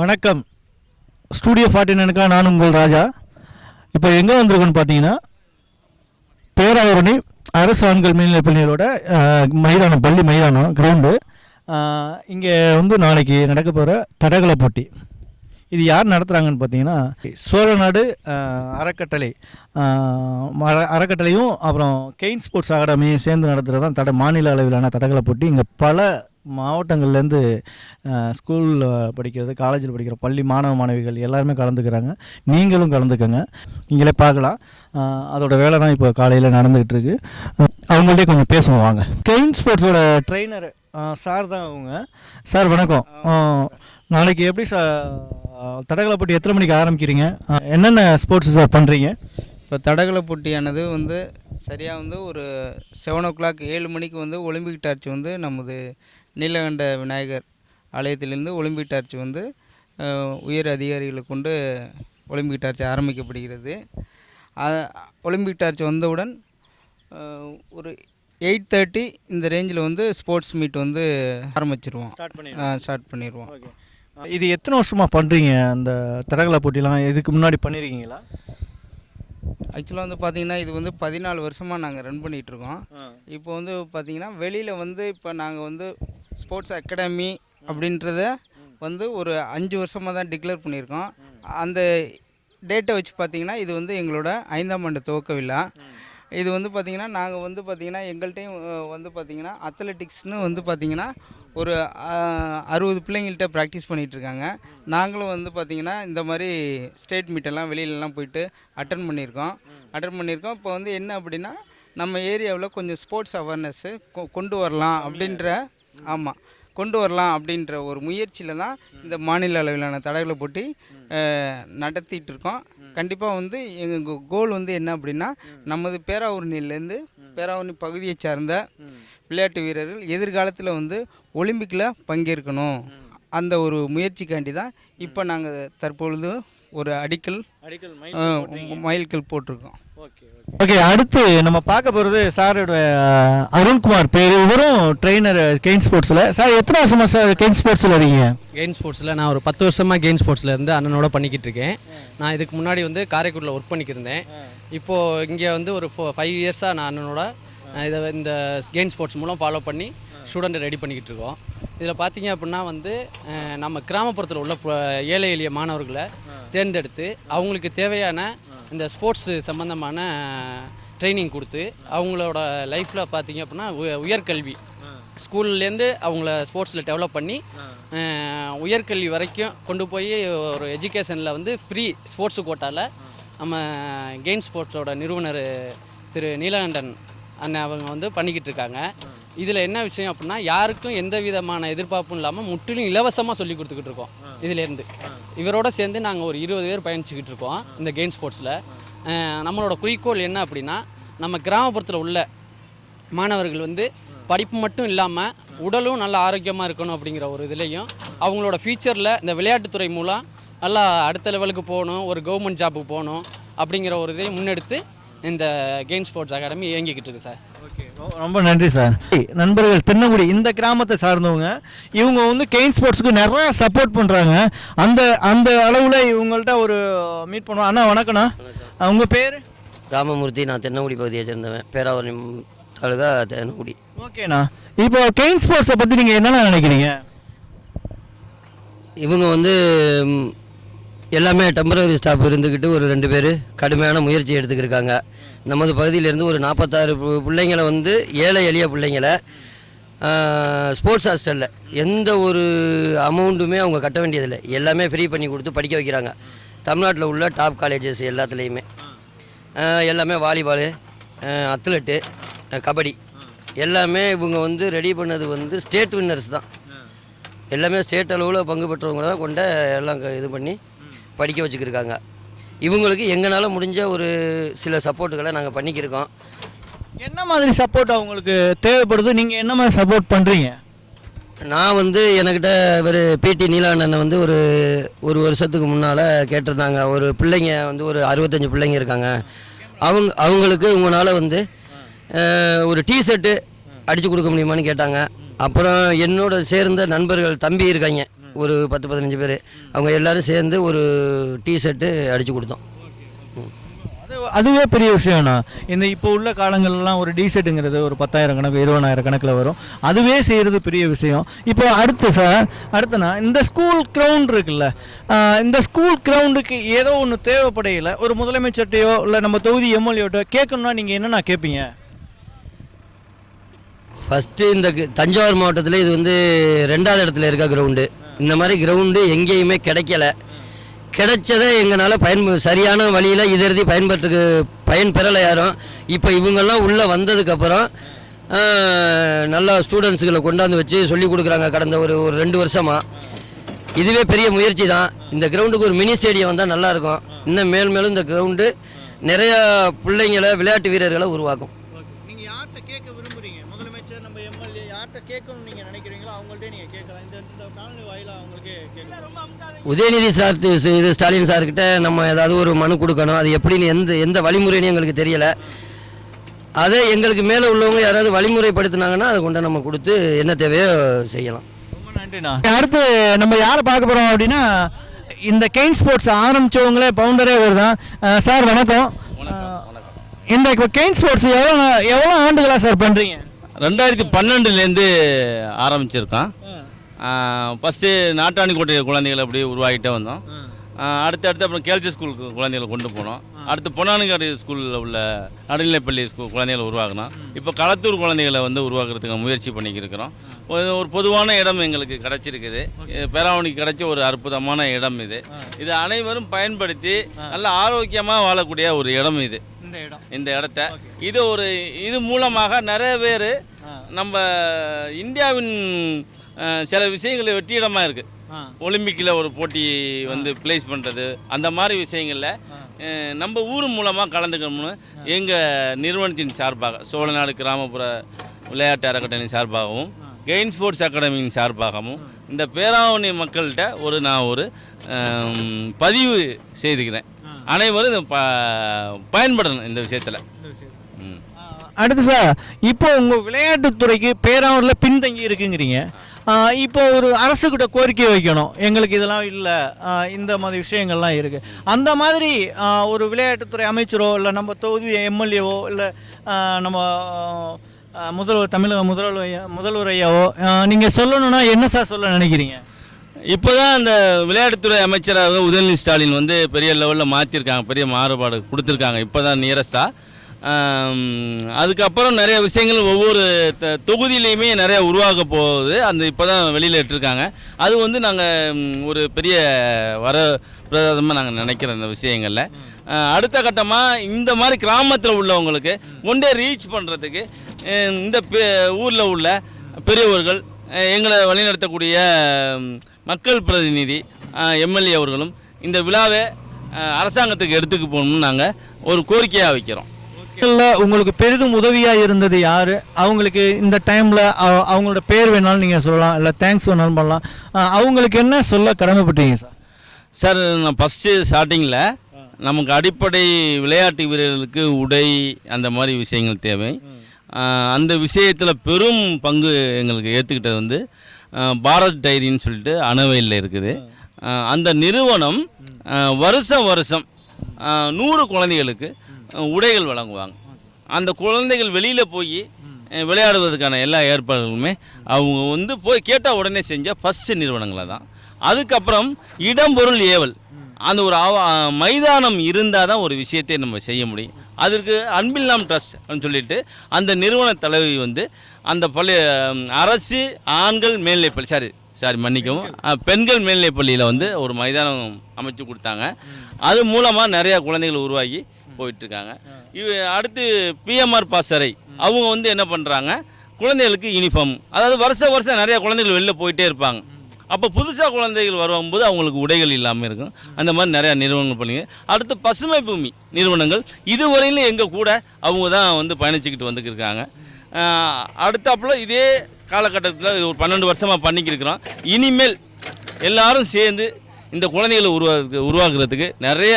வணக்கம். Studio forty நைனுக்கா நான் உங்கள் ராஜா. இப்போ எங்கே வந்திருக்கோன்னு பார்த்தீங்கன்னா பேராவரணி அரசு ஆண்கள் மேல்நிலைப் பள்ளிகளோட மைதானம் பள்ளி மைதானம் கிரவுண்டு இங்கே வந்து நாளைக்கு நடக்க போகிற தடகள போட்டி. இது யார் நடத்துகிறாங்கன்னு பார்த்தீங்கன்னா சோழநாடு அறக்கட்டளை. அறக்கட்டளையும் அப்புறம் கெயின் ஸ்போர்ட்ஸ் அகாடமியும் சேர்ந்து நடத்துகிறது தான் தட மாநில அளவிலான தடகள போட்டி. இங்கே பல மாவட்டங்கள்லேருந்து ஸ்கூலில் படிக்கிறது காலேஜில் படிக்கிற பள்ளி மாணவ மாணவிகள் எல்லாருமே கலந்துக்கிறாங்க. நீங்களும் கலந்துக்கங்க. நீங்களே பார்க்கலாம். அதோட வேலை தான் இப்போ காலையில் நடந்துக்கிட்டு இருக்கு அஹ், அவங்கள்ட்டே கொஞ்சம் பேசுவோம் வாங்க. கெயின் ஸ்போர்ட்ஸோட ட்ரெயினர் சார் தான் அவங்க. சார் வணக்கம். நாளைக்கு எப்படி சார் தடகள போட்டி எத்தனை மணிக்கு ஆரம்பிக்கிறீங்க? என்னென்ன ஸ்போர்ட்ஸ் சார் பண்ணுறீங்க இப்போ தடகள போட்டியானது வந்து சரியாக வந்து ஒரு செவன் ஓ கிளாக் ஏழு மணிக்கு வந்து ஒலிம்பிக் டார்ச் வந்து நமது நீலகண்ட விநாயகர் ஆலயத்திலிருந்து ஒலிம்பிக் டார்ச் வந்து உயர் அதிகாரிகளை கொண்டு ஒலிம்பிக் டார்ச் ஆரம்பிக்கப்படுகிறது. ஒலிம்பிக் டார்ச் வந்தவுடன் ஒரு எயிட் தேர்ட்டி இந்த ரேஞ்சில் வந்து ஸ்போர்ட்ஸ் மீட் வந்து ஆரம்பிச்சிருவோம். ஸ்டார்ட் பண்ணிடுவோம். இது எத்தனை வருஷமாக பண்ணுறீங்க அந்த தடகள போட்டிலாம்? இதுக்கு முன்னாடி பண்ணியிருக்கீங்களா ஆக்சுவலாக வந்து பார்த்தீங்கன்னா இது வந்து பதினாலு வருஷமாக நாங்கள் ரன் பண்ணிகிட்ருக்கோம் இப்போ வந்து பார்த்தீங்கன்னா வெளியில் வந்து இப்போ நாங்கள் வந்து ஸ்போர்ட்ஸ் அகாடமி அப்படின்றத வந்து ஒரு அஞ்சு வருஷமாக தான் டிக்ளேர் பண்ணியிருக்கோம். அந்த டேட்டை வச்சு பார்த்தீங்கன்னா இது வந்து எங்களோட ஐந்தாம் ஆண்டு துவக்க விழா. இது வந்து பார்த்திங்கன்னா நாங்கள் வந்து பார்த்திங்கன்னா எங்கள்கிட்டையும் வந்து பார்த்திங்கன்னா அத்லெட்டிக்ஸ்னு வந்து பார்த்திங்கன்னா ஒரு அறுபது பிள்ளைங்கள்ட்ட ப்ராக்டிஸ் பண்ணிகிட்ருக்காங்க. நாங்களும் வந்து பார்த்திங்கன்னா இந்த மாதிரி ஸ்டேட் மீட்டெல்லாம் வெளியிலலாம் போயிட்டு அட்டன் பண்ணியிருக்கோம். அட்டன் பண்ணியிருக்கோம். இப்போ வந்து என்ன அப்படின்னா நம்ம ஏரியாவில் கொஞ்சம் ஸ்போர்ட்ஸ் அவேர்னஸ்ஸு கொண்டு வரலாம் அப்படின்ற ஆமாம் கொண்டு வரலாம் அப்படின்ற ஒரு முயற்சியில் தான் இந்த மாநில அளவிலான தடகள போட்டி நடத்திட்டு இருக்கோம் கண்டிப்பாக வந்து எங்கள் கோல் வந்து என்ன அப்படின்னா நமது பேராவூரணிலேருந்து பேராவூரணி பகுதியை சார்ந்த விளையாட்டு வீரர்கள் எதிர்காலத்தில் வந்து ஒலிம்பிக்கில் பங்கேற்கணும். அந்த ஒரு முயற்சிக்காண்டி தான் இப்போ நாங்கள் தற்பொழுது ஒரு அடிக்கல் அடிக்கல் அஹ், மைல்கல் போட்டிருக்கோம். ஓகே அடுத்து நம்ம பார்க்க போகிறது சாரோட அருண்குமார் பேர். இவரும் ட்ரெயினர் கெயின் ஸ்போர்ட்ஸில் சார் எத்தனை வருஷமா சார் கெயின் ஸ்போர்ட்ஸில் இருக்கீங்க? கெயின் ஸ்போர்ட்ஸில் நான் ஒரு பத்து வருஷமாக கெயின் ஸ்போர்ட்ஸில் இருந்து அண்ணனோட பண்ணிக்கிட்டு இருக்கேன். நான் இதுக்கு முன்னாடி வந்து காரைக்குடியில் ஒர்க் பண்ணிக்கிருந்தேன் இப்போது இங்கே வந்து ஒரு ஃபோ ஃபைவ் இயர்ஸாக நான் அண்ணனோட இதை இந்த கெயின் ஸ்போர்ட்ஸ் மூலம் ஃபாலோ பண்ணி ஸ்டூடெண்ட்டை ரெடி பண்ணிக்கிட்டு இருக்கோம். இதில் பார்த்தீங்க அப்படின்னா வந்து நம்ம கிராமப்புறத்தில் உள்ள ஏழை எளிய மாணவர்களை தேர்ந்தெடுத்து அவங்களுக்கு தேவையான இந்த ஸ்போர்ட்ஸ் சம்மந்தமான ட்ரைனிங் கொடுத்து அவங்களோட லைஃப்பில் பார்த்தீங்க அப்படின்னா உய- உயர்கல்வி. ஸ்கூல்லேருந்து அவங்கள ஸ்போர்ட்ஸில் டெவலப் பண்ணி உயர்கல்வி வரைக்கும் கொண்டு போய் ஒரு எஜுகேஷனில் வந்து ஃப்ரீ ஸ்போர்ட்ஸு கோட்டாவில் நம்ம கெயின் ஸ்போர்ட்ஸோட நிறுவனர் திரு நீலகண்டன் அண்ணன் அவங்க வந்து பண்ணிக்கிட்டு இருக்காங்க. இதில் என்ன விஷயம் அப்படின்னா யாருக்கும் எந்த விதமான எதிர்பார்ப்பும் இல்லாமல் முற்றிலும் இலவசமாக சொல்லி கொடுத்துக்கிட்டு இருக்கோம். இதிலேருந்து. இவரோட சேர்ந்து நாங்கள் ஒரு இருபது பேர் பயணிச்சுக்கிட்டு இருக்கோம் இந்த கெயின் ஸ்போர்ட்ஸில் நம்மளோட குறிக்கோள் என்ன அப்படின்னா நம்ம கிராமப்புறத்தில் உள்ள மாணவர்கள் வந்து படிப்பு மட்டும் இல்லாமல் உடலும் நல்ல ஆரோக்கியமாக இருக்கணும் அப்படிங்கிற ஒரு இதுலேயும் அவங்களோட ஃபியூச்சரில் இந்த விளையாட்டுத்துறை மூலம் நல்லா அடுத்த லெவலுக்கு போகணும் ஒரு கவர்மெண்ட் ஜாப்புக்கு போகணும் அப்படிங்கிற ஒரு இதையும் முன்னெடுத்து இந்த கெயின் ஸ்போர்ட்ஸ் அகாடமி இயங்கிக்கிட்டு இருக்கு சார் ரொம்ப நன்றி சார் நண்பர்கள் திருநங்குடி இந்த கிராமத்தை சார்ந்தவங்க இவங்க வந்து கெயின் ஸ்போர்ட்ஸ்க்கு நிறைய சப்போர்ட் பண்ணுறாங்க அந்த அந்த அளவில் இவங்கள்ட்ட ஒரு மீட் பண்ணுவோம். அண்ணா வணக்கண்ணா உங்கள் பேர்? ராமமூர்த்தி நான் தென்னங்குடி பகுதியை சேர்ந்தவன். பேராவரணி தாலுகா தென்னங்குடி. ஓகேண்ணா இப்போ கெயின் ஸ்போர்ட்ஸை பற்றி நீங்கள் என்னென்ன நினைக்கிறீங்க? இவங்க வந்து எல்லாமே டெம்பரவரி ஸ்டாஃப் இருந்துக்கிட்டு ஒரு ரெண்டு பேர் கடுமையான முயற்சி எடுத்துக்கிருக்காங்க. நமது பகுதியிலேருந்து ஒரு நாற்பத்தாறு பிள்ளைங்களை வந்து ஏழை எளிய பிள்ளைங்களை ஸ்போர்ட்ஸ் ஹாஸ்டலில் எந்த ஒரு அமௌண்ட்டுமே அவங்க கட்ட வேண்டியதில்லை. எல்லாமே ஃப்ரீ பண்ணி கொடுத்து படிக்க வைக்கிறாங்க. தமிழ்நாட்டில் உள்ள டாப் காலேஜஸ் எல்லாத்துலேயுமே. எல்லாமே வாலிபாலு அத்லெட்டு கபடி. எல்லாமே இவங்க வந்து ரெடி பண்ணது வந்து ஸ்டேட் வின்னர்ஸ் தான். எல்லாமே ஸ்டேட் அளவில் பங்கு பெற்றவங்க தான் கொண்ட எல்லாம் க- இது பண்ணி படிக்க வச்சுக்கிருக்காங்க. இவங்களுக்கு எங்களால் முடிஞ்ச ஒரு சில சப்போர்ட்டுகளை நாங்கள் பண்ணிக்கிருக்கோம். என்ன மாதிரி சப்போர்ட் அவங்களுக்கு தேவைப்படுது? நீங்கள் என்ன மாதிரி சப்போர்ட் பண்ணுறீங்க நான் வந்து என்கிட்ட இவர் பிடி நீலாண்டனை வந்து ஒரு ஒரு வருஷத்துக்கு முன்னால் கேட்டிருந்தாங்க. ஒரு பிள்ளைங்க வந்து ஒரு அறுபத்தஞ்சு பிள்ளைங்க இருக்காங்க. அவங்க அவங்களுக்கு உங்களால் வந்து ஒரு டிஷர்ட்டு அடித்து கொடுக்க முடியுமான்னு கேட்டாங்க. அப்புறம் என்னோட சேர்ந்த நண்பர்கள் தம்பி இருக்காங்க. ஒரு பத்து பதினஞ்சு பேர். அவங்க எல்லாரும் சேர்ந்து ஒரு டீ ஷர்ட்டு அடித்து கொடுத்தோம். அது அதுவே பெரிய விஷயம்ண்ணா இந்த இப்போ உள்ள காலங்கள்லாம் ஒரு டிஷர்ட்டுங்கிறது ஒரு பத்தாயிரம் கணக்கு இருபதாயிரம் கணக்கில் வரும். அதுவே செய்கிறது பெரிய விஷயம். இப்போ அடுத்து சார் அடுத்துண்ணா இந்த ஸ்கூல் கிரவுண்ட் இருக்குல்ல இந்த ஸ்கூல் கிரவுண்டுக்கு ஏதோ ஒன்று தேவைப்படையில ஒரு முதலமைச்சர்கிட்டயோ இல்லை நம்ம தொகுதி எம்எல்ஏட்டோ கேட்கணும்னா நீங்கள் என்னண்ணா கேட்பீங்க ஃபஸ்ட்டு இந்த தஞ்சாவூர் மாவட்டத்தில் இது வந்து ரெண்டாவது இடத்துல இருக்க கிரவுண்டு இந்த மாதிரி கிரவுண்டு எங்கேயுமே கிடைக்கல. கிடைச்சதை எங்களால் பயன் சரியான வழியில் இதெழுதி எழுதி பயன் பெறலை யாரும். இப்போ இவங்கெல்லாம் உள்ளே வந்ததுக்கப்புறம் நல்லா ஸ்டூடெண்ட்ஸுகளை கொண்டாந்து வச்சு சொல்லி கொடுக்குறாங்க கடந்த ஒரு ஒரு ரெண்டு வருஷமாக இதுவே பெரிய முயற்சி தான். இந்த கிரவுண்டுக்கு ஒரு மினி ஸ்டேடியம் வந்தால் நல்லாயிருக்கும் இன்னும் மேல் மேலும் இந்த கிரவுண்டு நிறையா பிள்ளைங்களை விளையாட்டு வீரர்களை உருவாக்கும் நீங்கள் யார்கிட்ட கேட்க விரும்புறீங்க முதலமைச்சர் நம்ம எம்எல்ஏ யார்கிட்ட கேட்கணும்னு நீங்கள் நினைக்கிறீங்களோ அவங்கள்ட்ட நீங்கள் கேட்கலாம் இந்த இந்த காலனி வாயிலாக அவங்களுக்கே கேட்கலாம் உதயநிதி சார் இது ஸ்டாலின் சார்கிட்ட நம்ம ஏதாவது ஒரு மனு கொடுக்கணும். அது எப்படின்னு எந்த எந்த வழிமுறைன்னு எங்களுக்கு தெரியல. அதை எங்களுக்கு மேலே உள்ளவங்க யாராவது வழிமுறைப்படுத்தினாங்கன்னா அதை கொண்டு நம்ம கொடுத்து என்ன தேவையோ செய்யலாம். ரொம்ப நன்றிண்ணா. அடுத்து நம்ம யாரை பார்க்க போகிறோம் அப்படின்னா இந்த கெயின் ஸ்போர்ட்ஸ் ஆரம்பிச்சவங்களே பவுண்டரே வருதான் சார் வணக்கம். இந்த இப்போ கெயின் ஸ்போர்ட்ஸ் எவ்வளோ எவ்வளோ ஆண்டுகளா சார் பண்ணுறீங்க ரெண்டாயிரத்தி பன்னெண்டுலேருந்து ஆரம்பிச்சிருக்கோம் ஃபஸ்ட்டு நாட்டாணி கோட்டை குழந்தைகளை அப்படியே உருவாகிட்டே வந்தோம். அடுத்து அடுத்து அப்புறம் கேல்சி ஸ்கூலுக்கு குழந்தைகளை கொண்டு போனோம். அடுத்து பொன்னானுங்காடு ஸ்கூலில் உள்ள நடுநிலைப்பள்ளி ஸ்கூல் குழந்தைகளை உருவாக்கணும் இப்போ களத்தூர் குழந்தைகளை வந்து உருவாக்குறதுக்கு முயற்சி பண்ணிக்கிருக்கிறோம். ஒரு ஒரு பொதுவான இடம் எங்களுக்கு கிடச்சிருக்குது. பேராவணிக்கு கிடைச்ச ஒரு அற்புதமான இடம் இது. இது அனைவரும் பயன்படுத்தி நல்ல ஆரோக்கியமாக வாழக்கூடிய ஒரு இடம் இது. இந்த இடத்த. இது ஒரு இது மூலமாக நிறைய பேர் நம்ம இந்தியாவின் சில விஷயங்கள் வெற்றிடமாக இருக்குது ஒலிம்பிக்கில் ஒரு போட்டி வந்து ப்ளேஸ் பண்ணுறது அந்த மாதிரி விஷயங்களில் நம்ம ஊர் மூலமாக கலந்துக்கணும்னு எங்கள் நிறுவனத்தின் சார்பாக சோழநாடு கிராமப்புற விளையாட்டு அறக்கட்டளையின் சார்பாகவும் கெயின் ஸ்போர்ட்ஸ் அகாடமியின் சார்பாகவும் இந்த பேராவணி மக்கள்கிட்ட ஒரு நான் ஒரு பதிவு செய்துக்கிறேன். அனைவரும் இதை ப பயன்படணும் இந்த விஷயத்தில். அடுத்து சார் இப்போ உங்கள் விளையாட்டுத்துறைக்கு பேராவூரில் பின்தங்கி இருக்குங்கிறீங்க. இப்போ ஒரு அரசுக்கிட்ட கோரிக்கை வைக்கணும். எங்களுக்கு இதெல்லாம் இல்லை. இந்த மாதிரி விஷயங்கள்லாம் இருக்குது அந்த மாதிரி ஒரு விளையாட்டுத்துறை அமைச்சரோ இல்லை நம்ம தொகுதி எம்எல்ஏவோ இல்லை நம்ம முதல்வர் தமிழக முதல்வர் முதல்வர் ஐயாவோ நீங்கள் சொல்லணும்னா என்ன சார் சொல்ல நினைக்கிறீங்க? இப்போ தான் அந்த விளையாட்டுத்துறை அமைச்சராக உதயநிதி ஸ்டாலின் வந்து பெரிய லெவலில் மாற்றிருக்காங்க பெரிய மாறுபாடு கொடுத்துருக்காங்க. இப்போ தான் நியரஸ்ட்டாக அதுக்கப்புறம் நிறைய விஷயங்கள் ஒவ்வொரு த தொகுதியிலையுமே நிறைய உருவாக போகுது. அந்த இப்போ தான் வெளியில் இட்டிருக்காங்க. அது வந்து நாங்கள் ஒரு பெரிய வர பிரதாதமாக நாங்கள் நினைக்கிறோம் இந்த விஷயங்களில். அடுத்த கட்டமாக இந்த மாதிரி கிராமத்தில் உள்ளவங்களுக்கு கொண்டே ரீச் பண்ணுறதுக்கு இந்த ஊரில் உள்ள பெரியவர்கள் எங்களை வழிநடத்தக்கூடிய மக்கள் பிரதிநிதி எம்எல்ஏ அவர்களும் இந்த விழாவை அரசாங்கத்துக்கு எடுத்துக்கு போகணும்னு நாங்கள் ஒரு கோரிக்கையாக வைக்கிறோம். இல்லை உங்களுக்கு பெரிதும் உதவியாக இருந்தது யார்? அவங்களுக்கு இந்த டைமில் அவங்களோட பேர் வேணாலும் நீங்கள் சொல்லலாம் இல்லை தேங்க்ஸ் வேணாலும் பண்ணலாம். அவங்களுக்கு என்ன சொல்ல கடமைப்பட்டீங்க சார்? சார் நான் ஃபஸ்ட்டு ஸ்டார்டிங்கில் நமக்கு அடிப்படை விளையாட்டு வீரர்களுக்கு உடை அந்த மாதிரி விஷயங்கள் தேவை. அந்த விஷயத்தில் பெரும் பங்கு எங்களுக்கு ஏற்றுக்கிட்டது வந்து பாரத் டைரின்னு சொல்லிட்டு அணவையில் இருக்குது. அந்த நிறுவனம் வருஷம் வருஷம் நூறு குழந்தைகளுக்கு உடைகள் வழங்குவாங்க. அந்த குழந்தைகள் வெளியில் போய் விளையாடுவதற்கான எல்லா ஏற்பாடுகளுமே அவங்க வந்து போய் கேட்டால் உடனே செஞ்ச ஃபஸ்ட்டு நிறுவனங்களை தான். அதுக்கப்புறம் இடம் பொருள் ஏவல். அந்த ஒரு மைதானம் இருந்தால் தான் ஒரு விஷயத்தை நம்ம செய்ய முடியும். அதற்கு அன்பில்லாம் ட்ரஸ்ட் அப்படின்னு சொல்லிட்டு அந்த நிறுவன தலைவி வந்து அந்த பள்ளி அரசு ஆண்கள் மேல்நிலைப்பள்ளி சாரி சாரி மன்னிக்கவும் பெண்கள். மேல்நிலைப்பள்ளியில் வந்து ஒரு மைதானம் அமைச்சு கொடுத்தாங்க. அது மூலமாக நிறையா குழந்தைகள் உருவாகி போயிட்டுருக்காங்க. இவ அடுத்து பிஎம்ஆர் பாசறை. அவங்க வந்து என்ன பண்ணுறாங்க குழந்தைகளுக்கு யூனிஃபார்ம் அதாவது வருஷம் வருஷம் நிறைய குழந்தைகள் வெளில போயிட்டே இருப்பாங்க. அப்போ புதுசாக குழந்தைகள் வரும்போது அவங்களுக்கு உடைகள் இல்லாமல் இருக்கும். அந்த மாதிரி நிறையா நிறுவனங்கள் பண்ணுங்க. அடுத்து பசுமை பூமி நிறுவனங்கள். இதுவரையிலும் எங்கள் கூட அவங்க தான் வந்து பயணிச்சுக்கிட்டு வந்துக்கிருக்காங்க. அடுத்தாப்புல இதே காலகட்டத்தில் இது ஒரு பன்னெண்டு வருஷமாக பண்ணிக்கிருக்கிறோம். இனிமேல் எல்லாரும் சேர்ந்து இந்த குழந்தைகளை உருவாக்கு உருவாக்குறதுக்கு நிறைய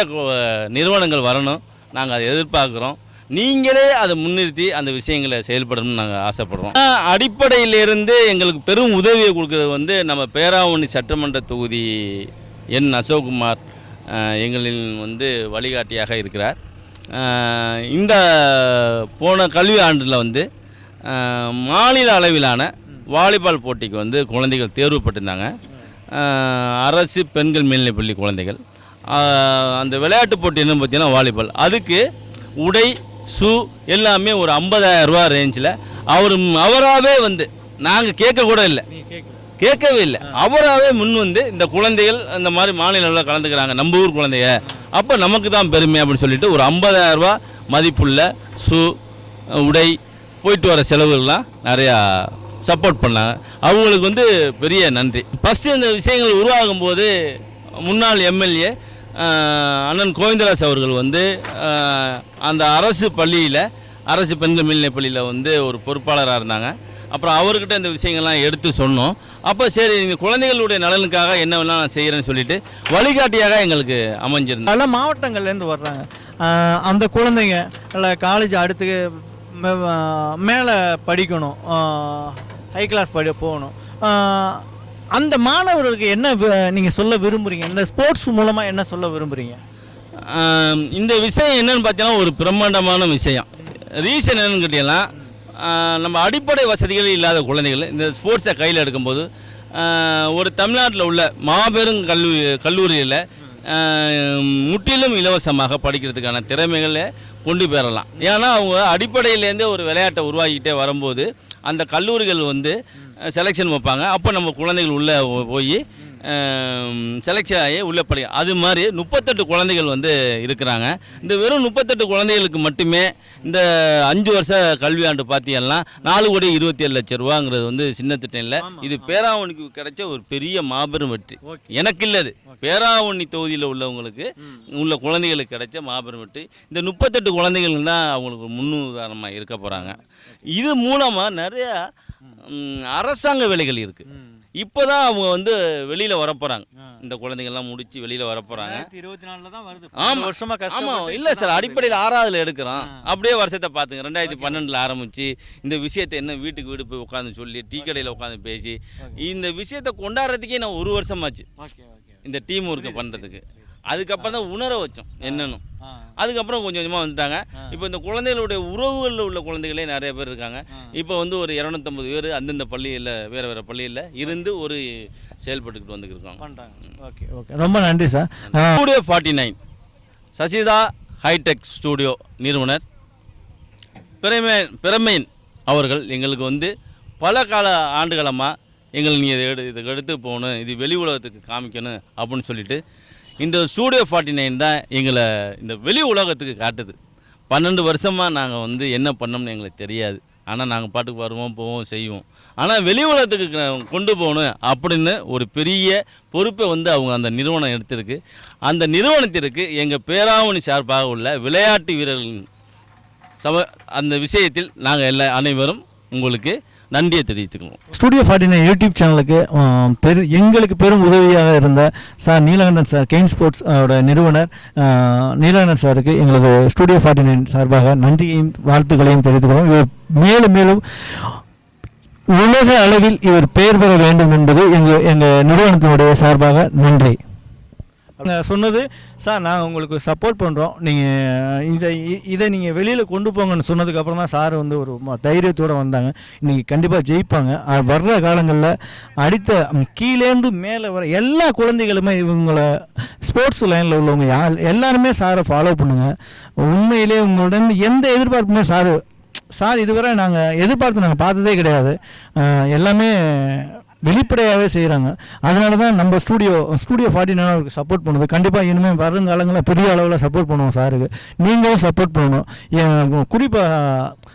நிறுவனங்கள் வரணும். நாங்கள் அதை எதிர்பார்க்குறோம். நீங்களே அதை முன்னிறுத்தி அந்த விஷயங்களை செயல்படணும்னு நாங்கள் ஆசைப்படுறோம். அடிப்படையிலிருந்து எங்களுக்கு பெரும் உதவியை கொடுக்கறது வந்து நம்ம பேராவணி சட்டமன்ற தொகுதி என் அசோக்குமார் எங்களின் வந்து வழிகாட்டியாக இருக்கிறார். இந்த போன கல்வி ஆண்டில் வந்து மாநில அளவிலான வாலிபால் போட்டிக்கு வந்து குழந்தைகள் தேர்வு பட்டிருந்தாங்க அரசு பெண்கள் மேல்நிலைப்பள்ளி குழந்தைகள். அந்த விளையாட்டு போட்டி என்ன பார்த்தீங்கன்னா வாலிபால். அதுக்கு உடை ஷூ எல்லாமே ஒரு 50000 ரூபா ரேஞ்சில் அவர் அவராகவே வந்து நாங்கள் கேட்க கூட இல்லை. கேட்கவே இல்லை. அவராகவே முன் வந்து இந்த குழந்தைகள் இந்த மாதிரி மாநில அளவில் கலந்துக்கிறாங்க. நம்ம ஊர் குழந்தைங்க அப்போ நமக்கு தான் பெருமை அப்படின்னு சொல்லிட்டு ஒரு 50000 ரூபா மதிப்புள்ள ஷூ உடை போயிட்டு வர செலவுகள்லாம் நிறையா சப்போர்ட் பண்ணாங்க. அவங்களுக்கு வந்து பெரிய நன்றி. ஃபஸ்ட்டு இந்த விஷயங்கள் உருவாகும் போது முன்னாள் எம்எல்ஏ அண்ணன் கோவிந்தராஜ் அவர்கள் வந்து அந்த அரசு பள்ளியில் அரசு பெண்கள் மேல்நிலைப் பள்ளியில் வந்து ஒரு பொறுப்பாளராக இருந்தாங்க. அப்புறம் அவர்கிட்ட இந்த விஷயங்கள்லாம் எடுத்து சொன்னோம். அப்போ சரி இந்த குழந்தைகளுடைய நலனுக்காக என்ன வேணால் நான் செய்கிறேன்னு சொல்லிட்டு வழிகாட்டியாக எங்களுக்கு அமைஞ்சிருந்தேன் பல மாவட்டங்கள்லேருந்து வர்றாங்க. அந்த குழந்தைங்க இல்லை காலேஜ் அடுத்து மேலே படிக்கணும். ஹை கிளாஸ் படி போகணும். அந்த மாணவர்களுக்கு என்ன நீங்கள் சொல்ல விரும்புகிறீங்க இந்த ஸ்போர்ட்ஸ் மூலமாக என்ன சொல்ல விரும்புகிறீங்க இந்த விஷயம் என்னன்னு பார்த்தீங்கன்னா ஒரு பிரம்மாண்டமான விஷயம். ரீசன் என்னன்னு கேட்டீங்கன்னா நம்ம அடிப்படை வசதிகள் இல்லாத குழந்தைகள் இந்த ஸ்போர்ட்ஸை கையில் எடுக்கும்போது ஒரு தமிழ்நாட்டில் உள்ள மாபெரும் கல்லூரி கல்லூரியில் முற்றிலும் இலவசமாக படிக்கிறதுக்கான திறமைகளை கொண்டு பெறலாம் ஏன்னா அவங்க அடிப்படையிலேருந்தே ஒரு விளையாட்டை உருவாக்கிட்டே வரும்போது அந்த கல்லூரிகள் வந்து செலெக்ஷன் வைப்பாங்க. அப்போ நம்ம குழந்தைகள் உள்ளே போய் செலெக்ஷன் ஆகி உள்ளே படி அது மாதிரி முப்பத்தெட்டு குழந்தைகள் வந்து இருக்கிறாங்க. இந்த வெறும் முப்பத்தெட்டு குழந்தைகளுக்கு மட்டுமே இந்த அஞ்சு வருஷ கல்வியாண்டு பார்த்தீங்கன்னா நாலு கோடி இருபத்தி ஏழு லட்சம் ரூபாங்கிறது வந்து சின்ன திட்டம் இல்லை இது பேராவணிக்கு கிடைச்ச ஒரு பெரிய மாபெரும் வெற்றி. எனக்கு இல்லது பேராவணி தொகுதியில் உள்ளவங்களுக்கு உள்ள குழந்தைகளுக்கு கிடைச்ச மாபெரும் வெற்றி. இந்த முப்பத்தெட்டு குழந்தைகள் தான் அவங்களுக்கு முன்னுதாரணமாக இருக்க போகிறாங்க இது மூலமாக நிறைய அரசாங்க வேலைகள் இருக்குது இப்போ தான் அவங்க வந்து வெளியில் வரப்போகிறாங்க இந்த குழந்தைங்கள்லாம் முடித்து வெளியில் வரப்போகிறாங்க இருபத்தி நாலில் தான் வருது. ஆமா. வருஷமாக ஆமாம் இல்லை சார் அடிப்படையில் ஆறாவதுல எடுக்கிறோம். அப்படியே வருஷத்தை பார்த்துங்க. ரெண்டாயிரத்தி பன்னெண்டில் ஆரம்பித்து இந்த விஷயத்தை என்ன வீட்டுக்கு வீடு போய் உட்காந்து சொல்லி டீ கடையில் உட்காந்து பேசி இந்த விஷயத்தை கொண்டாடுறதுக்கே நான் ஒரு வருஷமாச்சு. இந்த டீம் ஒர்க்கை பண்ணுறதுக்கு அதுக்கப்புறம் தான் உணர வச்சோம் என்னன்னு. அதுக்கப்புறம் கொஞ்சம் கொஞ்சமாக வந்துட்டாங்க. இப்போ இந்த குழந்தைகளுடைய உறவுகளில் உள்ள குழந்தைகளே நிறைய பேர் இருக்காங்க. இப்போ வந்து ஒரு இரநூத்தம்பது பேர் அந்தந்த பள்ளியில் வேறு வேறு பள்ளியில் இருந்து ஒரு செயல்பட்டுக்கிட்டு வந்துருக்காங்க ஓகே ஓகே. ரொம்ப நன்றி sir. Studio forty nine Sasitha hitech studio நிறுவனர் பிரமேன் பிரமேன் அவர்கள் எங்களுக்கு வந்து பல கால ஆண்டுகளமாக எங்களை நீ இதை எடு இதை எடுத்து போகணும் இது வெளி உலகத்துக்கு காமிக்கணும் அப்படின்னு சொல்லிட்டு இந்த ஸ்டூடியோ ஃபார்ட்டி நைன் தான் எங்களை இந்த வெளி உலகத்துக்கு காட்டுது. பன்னெண்டு வருஷமாக நாங்கள் வந்து என்ன பண்ணோம்னு எங்களுக்கு தெரியாது. ஆனால் நாங்கள் பாட்டுக்கு வருவோம் போவோம் செய்வோம். ஆனால் வெளி உலகத்துக்கு கொண்டு போகணும் அப்படின்னு ஒரு பெரிய பொறுப்பை வந்து அவங்க அந்த நிறுவனம் எடுத்திருக்கு. அந்த நிறுவனத்திற்கு எங்கள் பேராவணி சார்பாக உள்ள விளையாட்டு வீரர்களின் சம அந்த விஷயத்தில் நாங்கள் எல்லா அனைவரும் உங்களுக்கு நன்றியை தெரிவித்துக்கணும். ஸ்டுடியோ ஃபார்ட்டி நைன் யூடியூப் சேனலுக்கு பெரு எங்களுக்கு பெரும் உதவியாக இருந்த sir Neelakandan sir gain sports நிறுவனர் நீலகண்டன் சாருக்கு எங்களது ஸ்டுடியோ ஃபார்ட்டி நைன் சார்பாக நன்றியையும் வாழ்த்துக்களையும் தெரிவித்துக்கிறோம் இவர் மேலும் மேலும் உலக அளவில் இவர் பெயர் பெற வேண்டும் என்பது எங்கள் எங்கள் நிறுவனத்தினுடைய சார்பாக நன்றி. சொன்னது சார் நாங்கள் உங்களுக்கு சப்போர்ட் பண்ணுறோம் நீங்கள் இதை இதை நீங்கள் வெளியில் கொண்டு போங்கன்னு சொன்னதுக்கப்புறம் தான் சார் வந்து ஒரு தைரியத்தோடு வந்தாங்க. இன்றைக்கி கண்டிப்பாக ஜெயிப்பாங்க. வர்ற காலங்களில் அடுத்த கீழேருந்து கீழேந்து மேலே வர எல்லா குழந்தைகளுமே இவங்கள ஸ்போர்ட்ஸ் லைனில் உள்ளவங்க யா எல்லாருமே சாரை ஃபாலோ பண்ணுங்கள் உண்மையிலே உங்களுடன் எந்த எதிர்பார்ப்புமே சார் சார் இதுவரை நாங்கள் எதிர்பார்த்து நாங்கள் பார்த்ததே கிடையாது. எல்லாமே வெளிப்படையாகவே செய்கிறாங்க அதனால தான் நம்ம ஸ்டூடியோ ஸ்டூடியோ ஃபார்ட்டி நைன் அவருக்கு சப்போர்ட் பண்ணுது. கண்டிப்பாக இனிமேல் வருங்காலங்களில் பெரிய அளவில் சப்போர்ட் பண்ணுவோம் சாருக்கு நீங்களும் சப்போர்ட் பண்ணணும். குறிப்பாக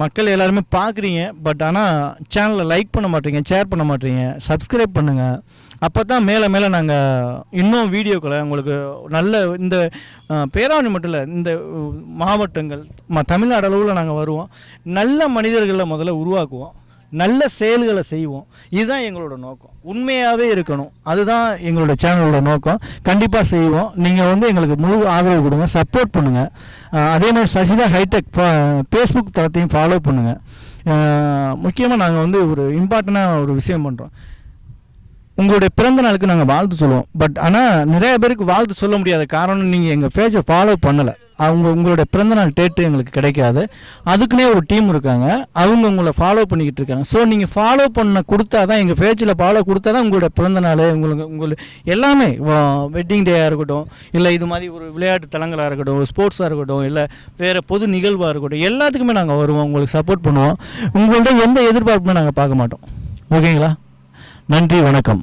மக்கள் எல்லாருமே பார்க்குறீங்க பட் ஆனால் சேனலை லைக் பண்ண மாட்டீங்க ஷேர் பண்ண மாட்டீங்க. சப்ஸ்கிரைப் பண்ணுங்கள் அப்போ தான் மேலே மேலே நாங்கள் இன்னும் வீடியோக்களை உங்களுக்கு நல்ல இந்த பேராணி பேராவணி மட்டும் இல்லை இந்த மாவட்டங்கள் ம தமிழ்நாடு அளவில் நாங்கள் வருவோம். நல்ல மனிதர்களை முதல்ல உருவாக்குவோம். நல்ல செயல்களை செய்வோம். இதுதான் எங்களோட நோக்கம். உண்மையாகவே இருக்கணும். அதுதான் எங்களோட சேனலோட நோக்கம். கண்டிப்பாக செய்வோம். நீங்கள் வந்து எங்களுக்கு முழு ஆதரவு கொடுங்க. சப்போர்ட் பண்ணுங்கள் அதே மாதிரி சசிதா ஹைடெக் ஃபேஸ்புக் தளத்தையும் ஃபாலோ பண்ணுங்கள் முக்கியமாக நாங்கள் வந்து ஒரு இம்பார்ட்டண்ட்டாக ஒரு விஷயம் பண்ணுறோம் உங்களுடைய பிறந்த நாளுக்கு நாங்கள் வாழ்த்து சொல்லுவோம். பட் ஆனால் நிறைய பேருக்கு வாழ்த்து சொல்ல முடியாத காரணம் நீங்கள் எங்கள் பேஜை ஃபாலோ பண்ணலை. அவங்க உங்களுடைய பிறந்தநாள் டேட்டு எங்களுக்கு கிடைக்காது. அதுக்குன்னே ஒரு டீம் இருக்காங்க. அவங்க உங்களை ஃபாலோ பண்ணிக்கிட்டு இருக்காங்க. ஸோ நீங்கள் ஃபாலோ பண்ண கொடுத்தா தான் எங்கள் பேஜில் ஃபாலோ கொடுத்தா தான் உங்களோட பிறந்தநாள் உங்களுக்கு உங்களுக்கு எல்லாமே வெட்டிங் டேயாக இருக்கட்டும் இல்லை இது மாதிரி ஒரு விளையாட்டு தலங்களாக இருக்கட்டும் ஸ்போர்ட்ஸாக இருக்கட்டும் இல்லை வேறு பொது நிகழ்வாக இருக்கட்டும் எல்லாத்துக்குமே நாங்கள் வருவோம். உங்களுக்கு சப்போர்ட் பண்ணுவோம். உங்கள்ட்ட எந்த எதிர்பார்ப்புமே நாங்கள் பார்க்க மாட்டோம். ஓகேங்களா நன்றி வணக்கம்.